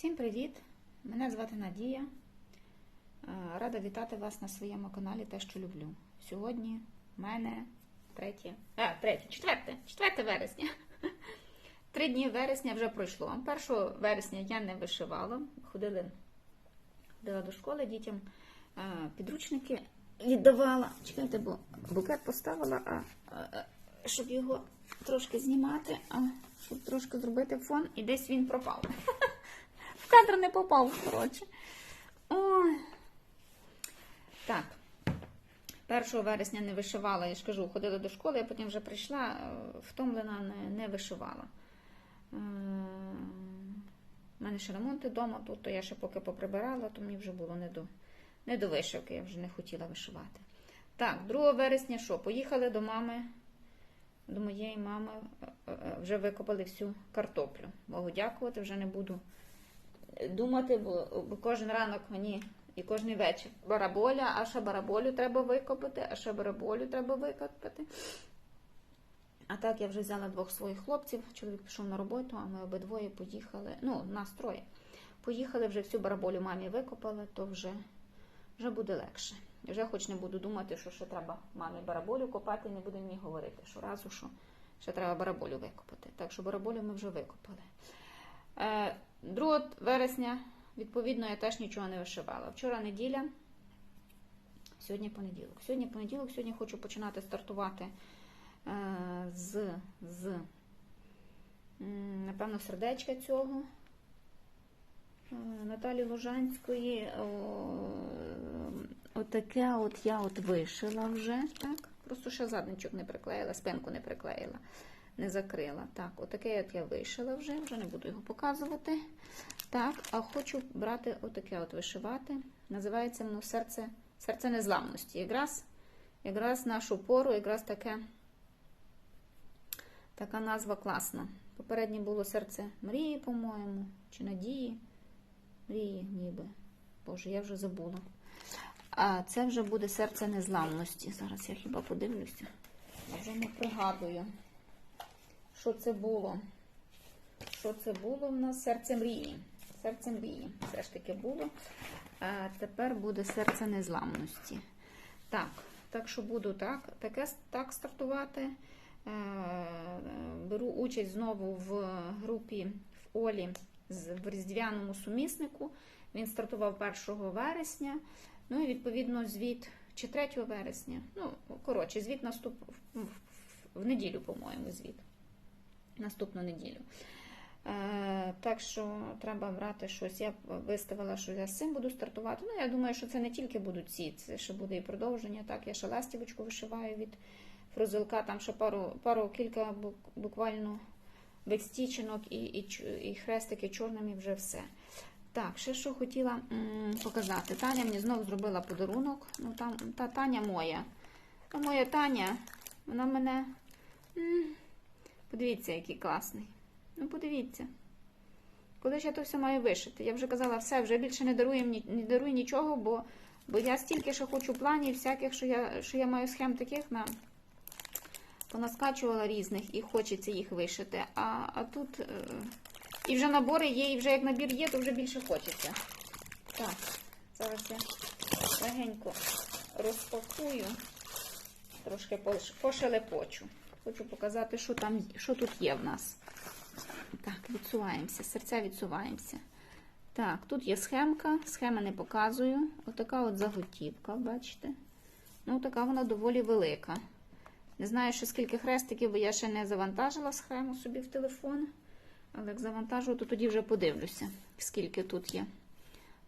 Всім привіт! Мене звати Надія. Е, Рада вітати вас на своєму каналі Те, що люблю. Сьогодні в мене третє, а, третє, четверте, четверте вересня. Три дні вересня вже пройшло. 1 вересня я не вишивала. Ходили, ходила до школи дітям, е, підручники віддавала. Чекайте, бо букет поставила, а, щоб його трошки знімати, а щоб трошки зробити фон, і десь він пропав. Кадр не попав, коротше. Так. 1 вересня не вишивала, я ж кажу, ходила до школи, я потім вже прийшла, е, втомлена, не, не вишивала. Е, У мене ще ремонти вдома, тут то я ще поки поприбирала, то мені вже було не до, не до вишивки, я вже не хотіла вишивати. Так, 2 вересня що? Поїхали до мами, до моєї мами, е, е, вже викопали всю картоплю. Богу дякувати, вже не буду думати, бо, кожен ранок мені і кожен вечір бараболя, а ще бараболю треба викопати, а ще бараболю треба викопати. А так я вже взяла двох своїх хлопців. Чоловік пішов на роботу, а ми обидвоє поїхали. Ну, нас троє. Поїхали вже всю бараболю мамі викопали, то вже, вже буде легше. Вже хоч не буду думати, що ще треба мамі бараболю копати, не буде мені говорити, що разу, що ще треба бараболю викопати. Так що бараболю ми вже викопали. Е, 2 вересня, відповідно, я теж нічого не вишивала. Вчора неділя, сьогодні понеділок. Сьогодні понеділок, сьогодні хочу починати стартувати е, з, з напевно, сердечка цього. е, Наталі Лужанської. Отаке от я от вишила вже. так? Просто ще задничок не приклеїла, спинку не приклеїла не закрила. Так, отаке от я вишила вже, вже не буду його показувати. Так, а хочу брати отаке от вишивати. Називається воно серце серце незламності. Якраз якраз нашу пору, якраз таке, така назва класна. Попереднє було серце мрії, по-моєму, чи надії. Мрії, ніби. Боже, я вже забула. А це вже буде серце незламності. Зараз я хіба подивлюся. Я вже не пригадую. Що це було? Що це було в нас? Серце мрії. Серце мрії. Все ж таки було. А тепер буде серце незламності. Так, так що буду так, таке, так стартувати. Е, Беру участь знову в групі в Олі в різдвяному суміснику. Він стартував 1 вересня. Ну і відповідно звіт чи 3 вересня. Ну, коротше, звіт наступ в неділю, по-моєму, звіт наступну неділю. Е, так що треба брати щось. Я виставила, що я з цим буду стартувати. Ну, я думаю, що це не тільки будуть ці, це ще буде і продовження. Так, я ще ластівочку вишиваю від фрузелка, там ще пару, пару кілька бук- буквально відстіченок і, і, і хрестики чорними вже все. Так, ще що хотіла показати. Таня мені знову зробила подарунок. Ну, там, та Таня моя. Та моя Таня, вона мене. Подивіться, який класний. Ну, подивіться. Коли ж я то все маю вишити? Я вже казала, все, вже більше не дарую, не даруй нічого, бо, бо я стільки ще хочу планів, всяких, що я, що я маю схем таких на понаскачувала різних і хочеться їх вишити. А, а тут е, і вже набори є, і вже як набір є, то вже більше хочеться. Так, зараз я легенько розпакую, трошки пош- пошелепочу. Хочу показати, що там що тут є в нас. Так, відсуваємося, серця відсуваємося. Так, тут є схемка, схема не показую. Отака от заготівка, бачите? Ну, така вона доволі велика. Не знаю, ще скільки хрестиків, бо я ще не завантажила схему собі в телефон. Але як завантажу, то тоді вже подивлюся, скільки тут є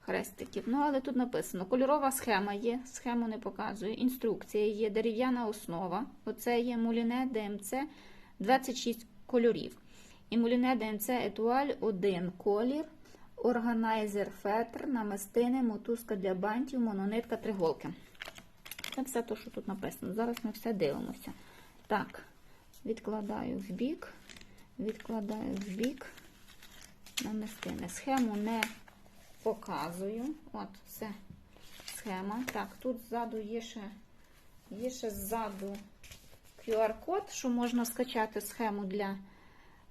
хрестиків. Ну, але тут написано: кольорова схема є, схему не показую. Інструкція є, дерев'яна основа. Оце є муліне ДМЦ 26 кольорів. І муліне ДМЦ етуаль 1 колір, органайзер фетр, намистини, мотузка для бантів, мононитка, триголки. Це все те, що тут написано. Зараз ми все дивимося. Так, відкладаю в бік, відкладаю в бік намистини. Схему не показую. От, все, схема. Так, тут ззаду є ще, є ще ззаду QR-код, що можна скачати схему для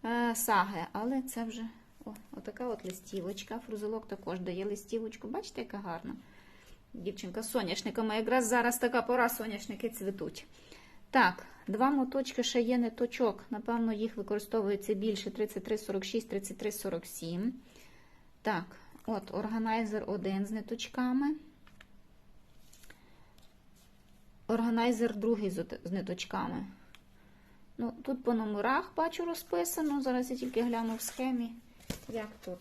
е, саги, але це вже О, отака от листівочка. Фрузелок також дає листівочку. Бачите, яка гарна. Дівчинка з соняшниками. Якраз зараз така пора соняшники цвітуть. Так, два моточки ще є ниточок. Напевно, їх використовується більше 33,46, 33,47. Так, от органайзер один з ниточками. Органайзер другий з ниточками. Ну, тут по номерах бачу розписано. Зараз я тільки гляну в схемі. Як тут?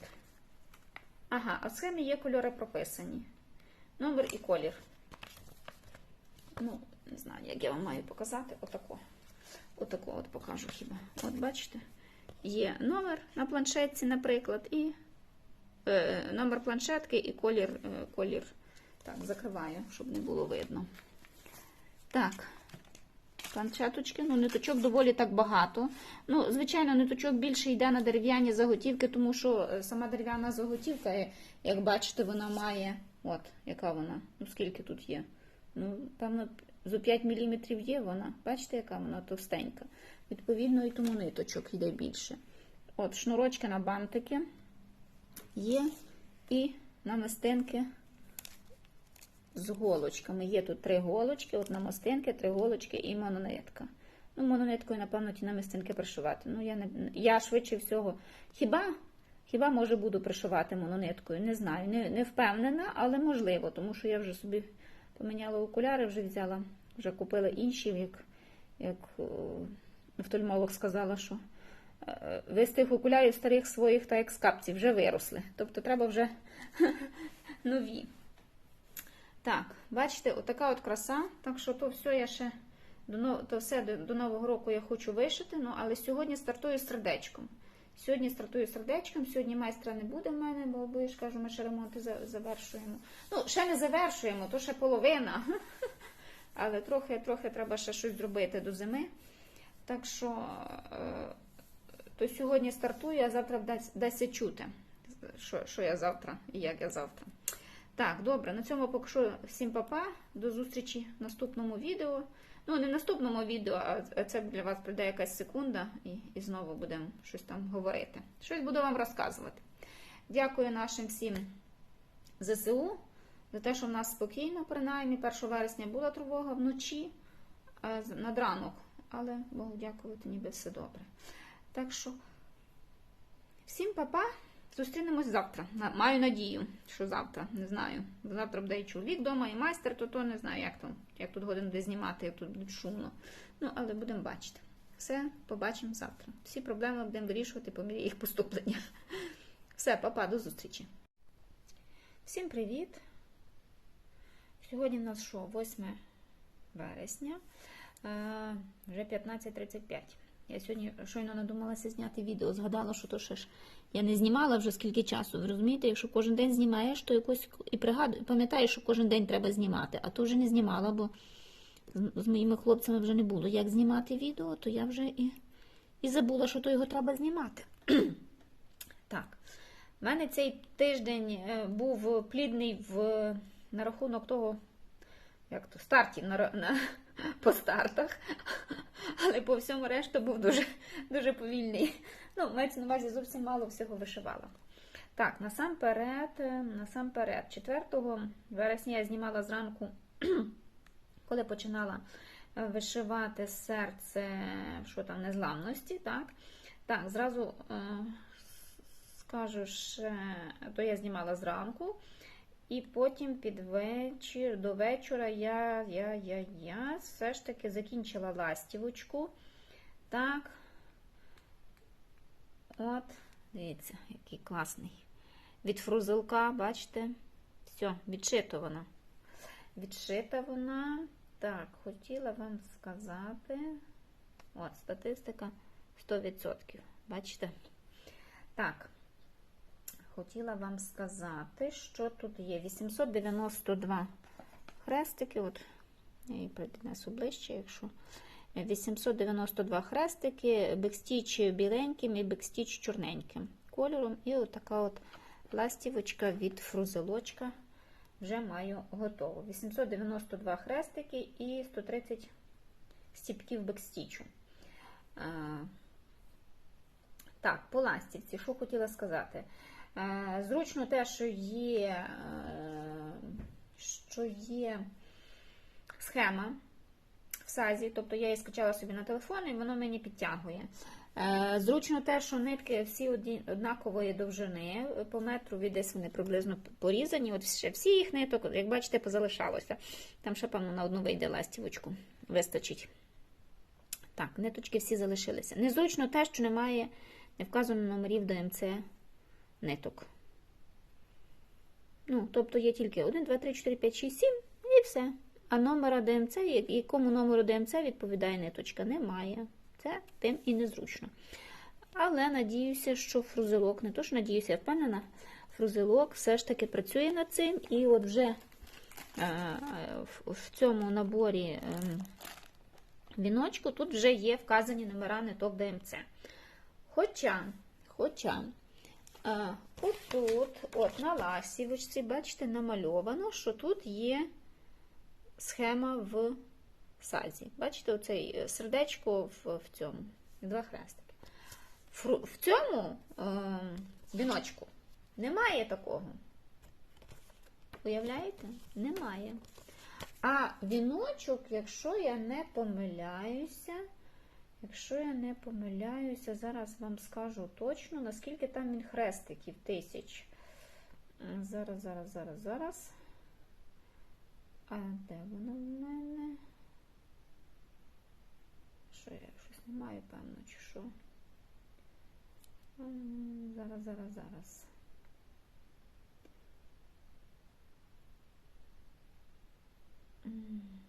Ага, а в схемі є кольори прописані. Номер і колір. Ну, не знаю, як я вам маю показати. Отако. Отако от покажу хіба. От бачите? Є номер на планшетці, наприклад, і номер планшетки і колір, е, колір. Так, закриваю, щоб не було видно. Так. Планшеточки, ну, ниточок доволі так багато. Ну, звичайно, ниточок більше йде на дерев'яні заготівки, тому що е, сама дерев'яна заготівка, е, як бачите, вона має. От, яка вона? Ну, скільки тут є? Ну, певно, зо 5 мм є вона. Бачите, яка вона товстенька. Відповідно, і тому ниточок йде більше. От, шнурочки на бантики є і намистинки з голочками. Є тут три голочки, от намистинки, три голочки і мононитка. Ну, монониткою, напевно, ті намистинки пришивати. Ну, я не я швидше всього. Хіба хіба може буду пришивати монониткою? Не знаю, не, не впевнена, але можливо, тому що я вже собі поміняла окуляри, вже взяла, вже купила інші, як, як е, офтальмолог сказала, що з тих окулярів старих своїх та з вже виросли. Тобто треба вже нові. Так, бачите, отака от краса. Так що то все я ще до, то все до Нового року я хочу вишити, ну, але сьогодні стартую сердечком. Сьогодні стартую сердечком, сьогодні майстра не буде в мене, бо, бо я ж кажу, ми ще ремонти завершуємо. Ну, ще не завершуємо, то ще половина. Але трохи, трохи треба ще щось зробити до зими. Так що е, то сьогодні стартую, а завтра вдасть- вдасться чути, що, що я завтра і як я завтра. Так, добре, на цьому поки що всім папа. До зустрічі в наступному відео. Ну, не в наступному відео, а це для вас прийде якась секунда, і, і знову будемо щось там говорити. Щось буду вам розказувати. Дякую нашим всім ЗСУ за те, що в нас спокійно, принаймні, 1 вересня була тривога вночі а над ранок, але Богу дякувати, ніби все добре. Так що, всім папа. Зустрінемось завтра. Маю надію, що завтра. Не знаю. Завтра буде і чоловік вдома, і майстер, то то не знаю, як там, як тут годин буде знімати, як тут буде шумно. Ну, але будемо бачити. Все, побачимо завтра. Всі проблеми будемо вирішувати по мірі їх поступлення. Все, папа, до зустрічі. Всім привіт. Сьогодні в нас що, 8 вересня, е, вже 15.35. Я сьогодні щойно надумалася зняти відео. Згадала, що то ще ж я не знімала вже скільки часу. Ви розумієте, якщо кожен день знімаєш, то якось і пригадую, пам'ятаєш, що кожен день треба знімати, а то вже не знімала, бо з, моїми хлопцями вже не було. Як знімати відео, то я вже і, і забула, що то його треба знімати. так. У мене цей тиждень е, був плідний в, на рахунок того, як то, стартів на, на, по стартах, але по всьому решту був дуже, дуже повільний. Ну, мається на увазі зовсім мало всього вишивала. Так, насамперед, е, насамперед, 4 вересня я знімала зранку, коли починала е, вишивати серце, що там, незламності, так? Так, зразу е, скажу, що то я знімала зранку. І потім під вечір, до вечора я, я, я, я все ж таки закінчила ластівочку. Так. От, дивіться, який класний. Від фрузелка, бачите? Все, відшито вона. Відшита вона. Так, хотіла вам сказати. От, статистика 100%. Бачите? Так. Хотіла вам сказати, що тут є 892 хрестики. От, я її принесу ближче, якщо 892 хрестики, бекстіч біленьким і бекстіч чорненьким кольором. І от така от ластівочка від фрузелочка вже маю готову. 892 хрестики і 130 стіпків бекстічу. Так, по ластівці, що хотіла сказати. Е, Зручно те, що є, е, що є схема в сазі, тобто я її скачала собі на телефон і воно мені підтягує. Е, Зручно те, що нитки всі однакової довжини, по метру від десь вони приблизно порізані. От ще всі їх ниток, як бачите, позалишалося. Там ще, певно, на одну вийде ластівочку. Вистачить. Так, ниточки всі залишилися. Незручно те, що немає, не вказано номерів ДМЦ ниток. Ну, тобто є тільки 1, 2, 3, 4, 5, 6, 7 і все. А номера ДМЦ, якому номеру ДМЦ відповідає ниточка, немає. Це тим і незручно. Але надіюся, що фрузелок, не то що надіюся, я впевнена, фрузелок все ж таки працює над цим. І от вже е, в- цьому наборі ем, віночку тут вже є вказані номера ниток ДМЦ. Хоча, хоча, е, отут, от на ласівочці, бачите, намальовано, що тут є схема в сазі. Бачите, оцей е, сердечко в, в цьому, два хрестики. В цьому е, віночку немає такого. Уявляєте? Немає. А віночок, якщо я не помиляюся, Якщо я не помиляюся, зараз вам скажу точно, наскільки там він хрестиків тисяч. Е, зараз, зараз, зараз, зараз. А де воно в мене? Що я щось не маю, певно, чи що? Зараз, зараз, зараз. Mm.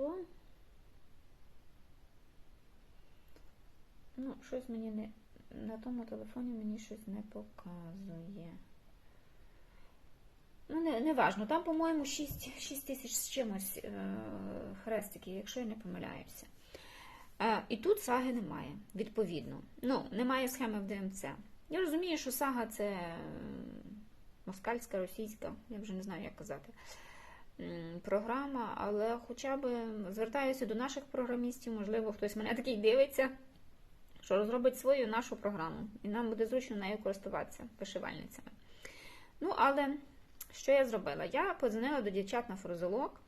100. Ну, щось мені не... На тому телефоні мені щось не показує. Ну, не, не важно. Там, по-моєму, 6 6 тисяч з чимось е, хрестиків, якщо я не помиляюся. Е, і тут саги немає, відповідно. Ну, немає схеми в ДМЦ. Я розумію, що сага це москальська, російська, я вже не знаю, як казати програма, але хоча б звертаюся до наших програмістів, можливо, хтось мене такий дивиться, що розробить свою нашу програму, і нам буде зручно нею користуватися вишивальницями. Ну, але що я зробила? Я подзвонила до дівчат на фрузелок.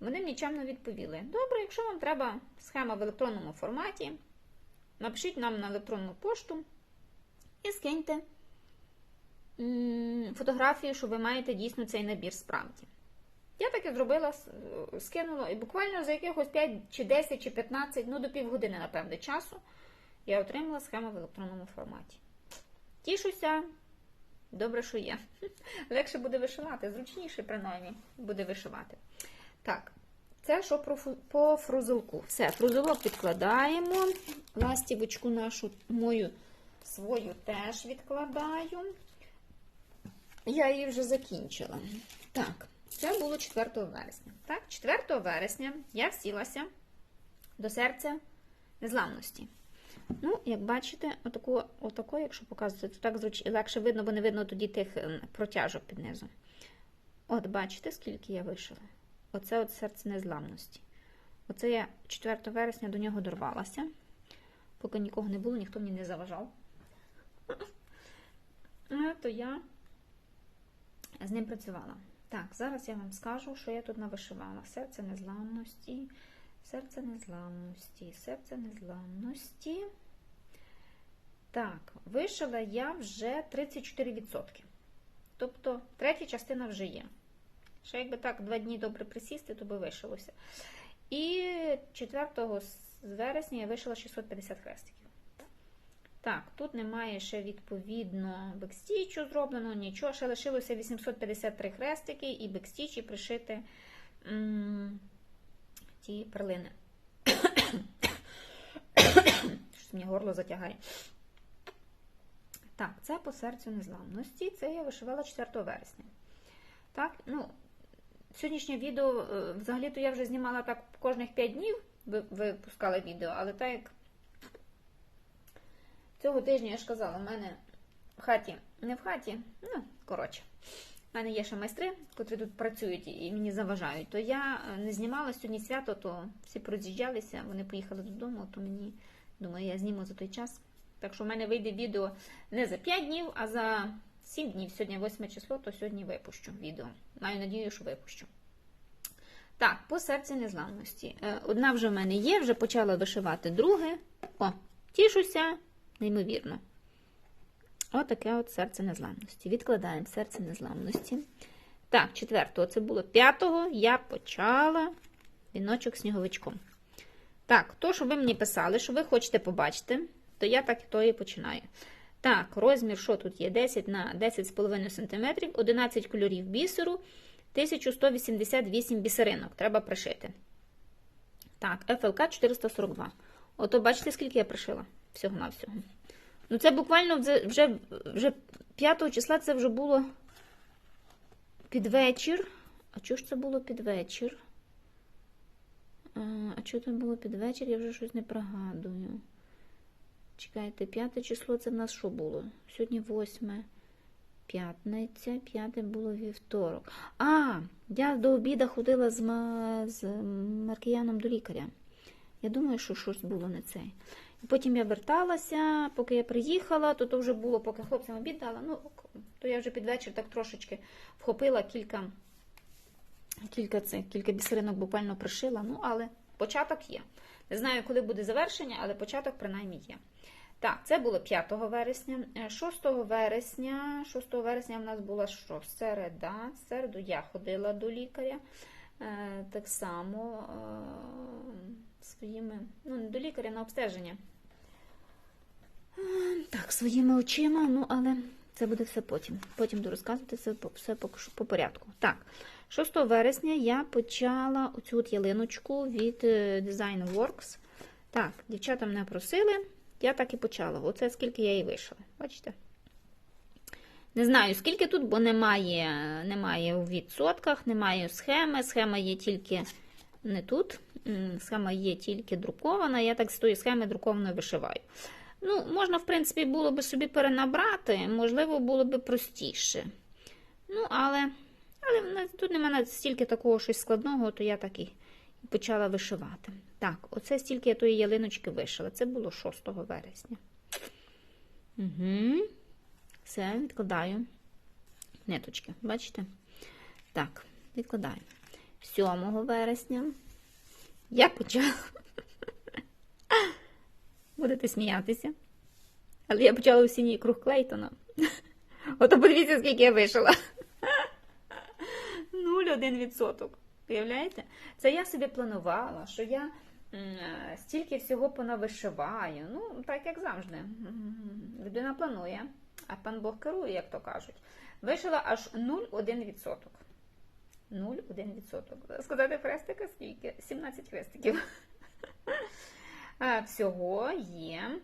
Вони мені чемно відповіли: добре, якщо вам треба схема в електронному форматі, напишіть нам на електронну пошту і скиньте фотографію, що ви маєте дійсно цей набір справді. Я так і зробила, скинула, і буквально за якихось 5 чи 10 чи 15, ну до півгодини, напевне, часу, я отримала схему в електронному форматі. Тішуся, добре, що є. Легше буде вишивати, зручніше, принаймні, буде вишивати. Так, це що про по фрузелку. Все, фрузелок відкладаємо. Ластівочку нашу мою свою теж відкладаю. Я її вже закінчила. Так, це було 4 вересня. Так, 4 вересня я всілася до серця незламності. Ну, як бачите, отаку, отаку, якщо показувати, то так зруч... легше видно, бо не видно тоді тих ем, протяжок під низом. От бачите, скільки я вишила? Оце от серце незламності. Оце я 4 вересня до нього дорвалася. Поки нікого не було, ніхто мені не заважав. Е, То я з ним працювала. Так, зараз я вам скажу, що я тут навишивала. Серце незламності, серце незламності, серце незламності. Так, вишила я вже 34%. Тобто, третя частина вже є. Ще якби так два дні добре присісти, то би вишилося. І 4 вересня я вишила 650 хрестиків. Так, тут немає ще відповідно бекстічу зроблено, нічого. Ще лишилося 853 хрестики і бекстічі пришити м, ті перлини. Щось мені горло затягає. Так, це по серцю незламності. Це я вишивала 4 вересня. Так, ну, сьогоднішнє відео, е, взагалі-то я вже знімала так кожних 5 днів, ви- випускала відео, але так як цього тижня я ж казала, в мене в хаті, не в хаті, ну, коротше, в мене є ще майстри, котрі тут працюють і мені заважають, то я е, не знімала сьогодні свято, то всі роз'їжджалися, вони поїхали додому, то мені думаю, я зніму за той час. Так що в мене вийде відео не за 5 днів, а за 7 днів. Сьогодні 8 число, то сьогодні випущу відео. Маю надію, що випущу. Так, по серці незламності. Е, Одна вже в мене є, вже почала вишивати друге. О, тішуся, неймовірно. Отаке от серце незламності. Відкладаємо серце незламності. Так, четвертого це було п'ятого. Я почала віночок сніговичком. Так, то, що ви мені писали, що ви хочете побачити, то я так то і починаю. Так, розмір, що тут є? 10 на 10,5 см, 11 кольорів бісеру, 1188 бісеринок. Треба пришити. Так, ФЛК 442. Ото бачите, скільки я пришила? Всього-навсього. Ну, це буквально вже, вже, вже 5 числа це вже було під вечір. А чого ж це було під вечір? А, чого це було під вечір? Я вже щось не пригадую. Чекайте, п'яте число це в нас що було? Сьогодні восьме. П'ятниця, п'яте було вівторок. А, я до обіда ходила з, з Маркіяном до лікаря. Я думаю, що щось було не це. Потім я верталася, поки я приїхала, то то вже було, поки хлопцям обід дала. Ну, то я вже під вечір так трошечки вхопила кілька, кілька, це, кілька бісеринок буквально пришила. Ну, але початок є. Не знаю, коли буде завершення, але початок принаймні є. Так, це було 5 вересня. 6 вересня, 6 вересня в нас була що? Середа. Середу я ходила до лікаря. Е, Так само е, своїми, ну, не до лікаря на обстеження. Так, своїми очима, ну, але це буде все потім. Потім буду розказувати все, все по, по порядку. Так, 6 вересня я почала оцю от ялиночку від е, Design Works. Так, дівчата мене просили, я так і почала. Оце скільки я її вишила. Бачите? Не знаю, скільки тут, бо немає, немає у відсотках, немає схеми. Схема є тільки не тут. Схема є тільки друкована. Я так з тої схеми друкованої вишиваю. Ну, можна, в принципі, було би собі перенабрати, можливо, було би простіше. Ну, але, але тут немає стільки такого щось складного, то я так і почала вишивати. Так, оце стільки я тої ялиночки вишила. Це було 6 вересня. Угу. Все, відкладаю ниточки. Бачите? Так, відкладаю. 7 вересня я почала. Будете сміятися. Але я почала осінній круг Клейтона. Ото подивіться, скільки я вишила. 0,1%. Уявляєте? Це я собі планувала, що я стільки всього понавишиваю. Ну, так як завжди. Людина планує, а пан Бог керує, як то кажуть. Вишила аж 0,1%. 0,1%. Сказати хрестика скільки? 17 хрестиків. Всього є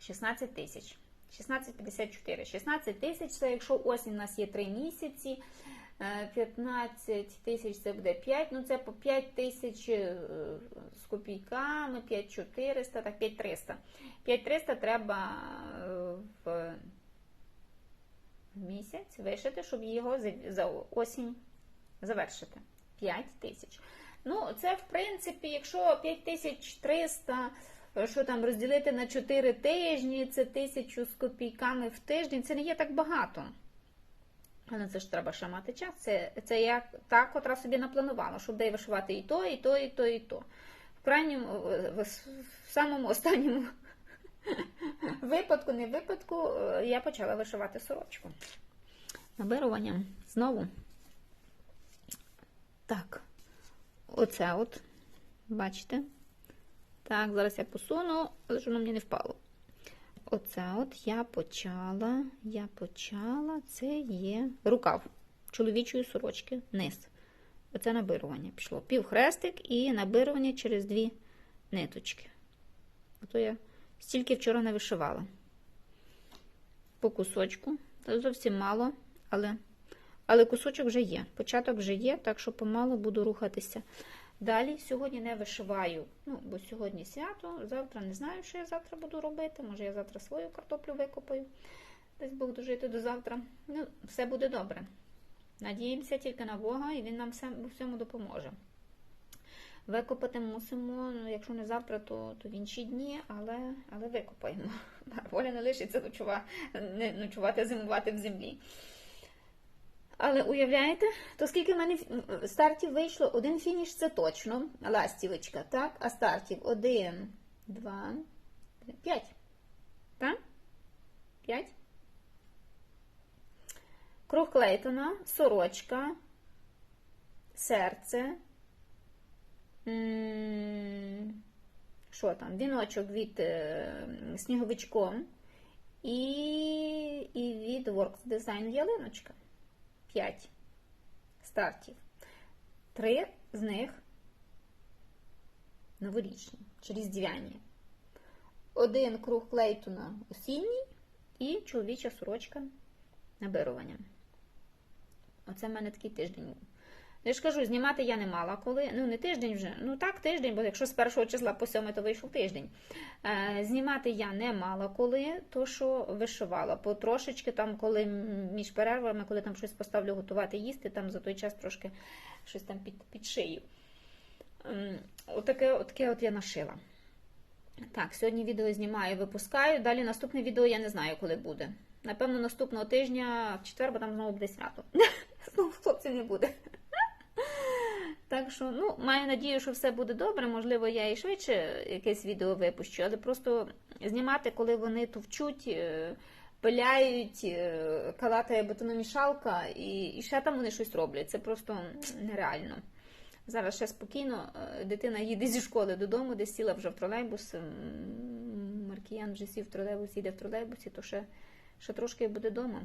16 тисяч. 16,54. 16 тисяч це якщо осінь у нас є 3 місяці. е, 15 тисяч це буде 5, ну це по 5 тисяч е, з копійками, 5400, так 5300. 5300 треба е, в місяць вишити, щоб його за осінь завершити. 5 тисяч. Ну, це, в принципі, якщо 5300, е, що там розділити на 4 тижні, це 1000 з копійками в тиждень, це не є так багато. Але це ж треба ще мати час. Це, це я та, котра собі напланувала, щоб де вишивати і то, і то, і то, і то. В крайньому, в, в, в самому останньому випадку, не випадку, е, я почала вишивати сорочку. Набирування знову. Так, оце от, бачите? Так, зараз я посуну, але ж воно мені не впало. Оце от я почала, я почала, це є рукав чоловічої сорочки, низ. Оце набирування пішло. Півхрестик і набирування через дві ниточки. Ото я стільки вчора не вишивала. По кусочку. Зовсім мало, але, але кусочок вже є. Початок вже є, так що помалу буду рухатися. Далі сьогодні не вишиваю, ну, бо сьогодні свято, завтра не знаю, що я завтра буду робити. Може, я завтра свою картоплю викопаю. Десь Бог дожити до завтра. Ну, все буде добре. Надіємося тільки на Бога, і Він нам всьому допоможе. Викопати мусимо, ну, якщо не завтра, то, то в інші дні, але, але викопаємо. Воля не лишиться ночува, не, ночувати, зимувати в землі. Але уявляєте, то скільки в мене стартів вийшло? Один фініш це точно, ластівочка, так? А стартів один, два, три, п'ять. Так? П'ять. Круг Клейтона, сорочка, серце. Що там? Віночок від е, сніговичком і, і від Works Design ялиночка. 5 стартів. Три з них новорічні чи різдвяні. Один круг Клейтона осінній і чоловіча сорочка набирування. Оце в мене такий тиждень. Був. Я ж кажу, знімати я не мала коли. Ну, не тиждень вже. Ну так, тиждень, бо якщо з першого числа по 7, то вийшов тиждень. Е, знімати я не мала коли, то що вишивала. Потрошечки там, коли між перервами, коли там щось поставлю готувати їсти, там за той час трошки щось там під, під шию. Ем, Отаке, отаке от я нашила. Так, сьогодні відео знімаю, випускаю. Далі наступне відео я не знаю, коли буде. Напевно, наступного тижня, в четвер, бо там знову буде свято. Знову хлопців не буде. Так що, ну, маю надію, що все буде добре. Можливо, я і швидше якесь відео випущу, але просто знімати, коли вони товчуть, е, пиляють, е, калатає бетономішалка, і, і ще там вони щось роблять. Це просто нереально. Зараз ще спокійно. е, Дитина їде зі школи додому, десь сіла вже в тролейбус. Маркіян вже сів в тролейбус, їде в тролейбусі, то ще, ще трошки буде вдома.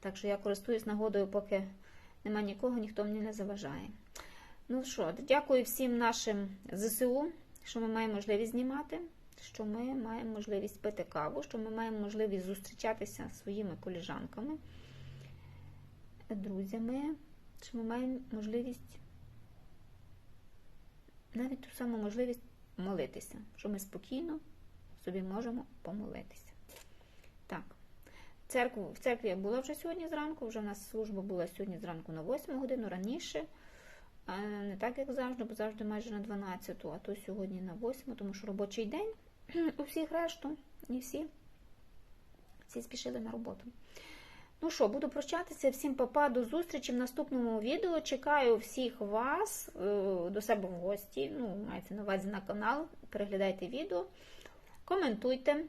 Так що я користуюсь нагодою, поки нема нікого, ніхто мені не заважає. Ну що, дякую всім нашим ЗСУ, що ми маємо можливість знімати, що ми маємо можливість пити каву, що ми маємо можливість зустрічатися зі своїми коліжанками, друзями, що ми маємо можливість, навіть ту саму можливість молитися, що ми спокійно собі можемо помолитися. Так. Церкву, в церкві я була вже сьогодні зранку, вже в нас служба була сьогодні зранку на 8 годину раніше. Не так, як завжди, бо завжди майже на 12, а то сьогодні на 8, тому що робочий день у всіх решту, і всі, всі спішили на роботу. Ну що, буду прощатися. Всім папа, до зустрічі в наступному відео. Чекаю всіх вас е, до себе в гості. Ну, мається на увазі на канал. Переглядайте відео, коментуйте.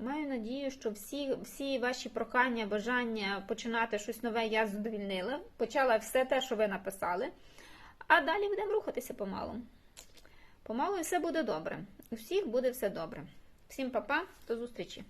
Маю надію, що всі, всі ваші прохання, бажання починати щось нове я задовільнила. Почала все те, що ви написали. А далі будемо рухатися помалу. Помалу і все буде добре. У всіх буде все добре. Всім па-па, до зустрічі!